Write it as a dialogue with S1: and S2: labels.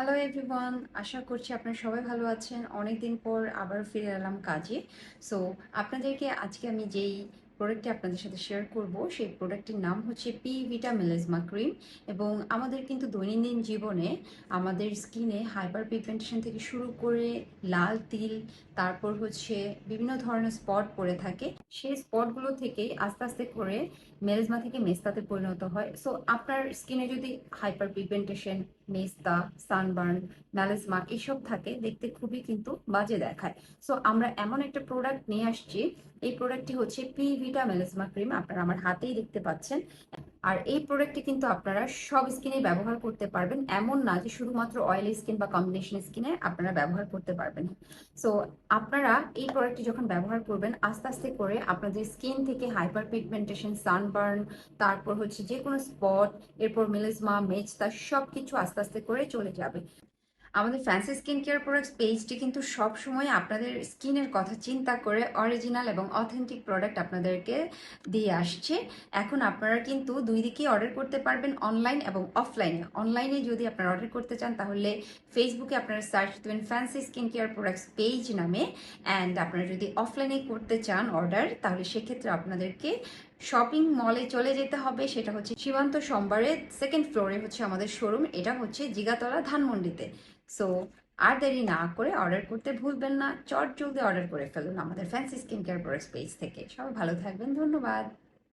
S1: Hello everyone আশা করছি আপনারা সবাই ভালো আছেন। অনেকদিন পর আবার ফিরে এলাম কাজে। সো আপনাদেরকে আজকে আমি যেই প্রোডাক্টটি আপনাদের সাথে শেয়ার করব, সেই প্রোডাক্টটির নাম হচ্ছে পি ভিটা মেলেজমা ক্রিম এবং আমাদের কিন্তু দৈনন্দিন জীবনে আমাদের স্কিনে হাইপার পিগমেন্টেশন থেকে শুরু করে লাল তিল, তারপর হচ্ছে বিভিন্ন ধরনের স্পট পড়ে থাকে। সেই স্পটগুলো থেকে আস্তে আস্তে করে মেলেজমা থেকে মেস্তাতে পরিণত হয়। সো আপনার স্কিনে যদি হাইপার পিগমেন্টেশন মেস্তা সানবার্ন ম্যালেজমা এসব থাকে, দেখতে খুবই কিন্তু বাজে দেখায়। সো আমরা এমন একটা প্রোডাক্ট নিয়ে আসছি এই প্রোডাক্টটি হচ্ছে পি ভিটা মেলেজমা ক্রিম আপনারা আমার হাতেই দেখতে পাচ্ছেন। আর এই প্রোডাক্টটি কিন্তু আপনারা সব স্কিনে ব্যবহার করতে পারবেন, এমন না যে শুধুমাত্র অয়েলি স্কিন বা কম্বিনেশন স্কিনে আপনারা ব্যবহার করতে পারবেন। সো আপনারা এই প্রোডাক্টটি যখন ব্যবহার করবেন, আস্তে আস্তে করে আপনাদের স্কিন থেকে হাইপার পিগমেন্টেশন সানবার্ন তারপর হচ্ছে যে কোনো স্পট এরপর মেলেজমা মেজতা সব কিছু আস্তে আস্তে করে চলে যাবে। আমাদের ফ্যান্সি স্কিন কেয়ার প্রোডাক্টস পেজটি কিন্তু সব সময় আপনাদের স্কিনের কথা চিন্তা করে অরিজিনাল এবং অথেন্টিক প্রোডাক্ট আপনাদেরকে দিয়ে আসছে। এখন আপনারা কিন্তু দুই দিকেই অর্ডার করতে পারবেন অনলাইন এবং অফলাইনে অনলাইনে যদি আপনারা অর্ডার করতে চান, তাহলে ফেসবুকে আপনারা সার্চ দেবেন fancy skin care products page নামে। অ্যান্ড আপনারা যদি অফলাইনে করতে চান অর্ডার তাহলে সেক্ষেত্রে আপনাদেরকে শপিং মলে চলে যেতে হবে, সেটা হচ্ছে সীমান্ত সোমবারে সেকেন্ড ফ্লোরে হচ্ছে আমাদের শোরুম এটা হচ্ছে জিগাতলা ধানমন্ডিতে। সো আর দেরি না করে অর্ডার করতে ভুলবেন না, চট জলদি অর্ডার করে ফেলুন আমাদের fancy skin care product page থেকে। সবাই ভালো থাকবেন, ধন্যবাদ।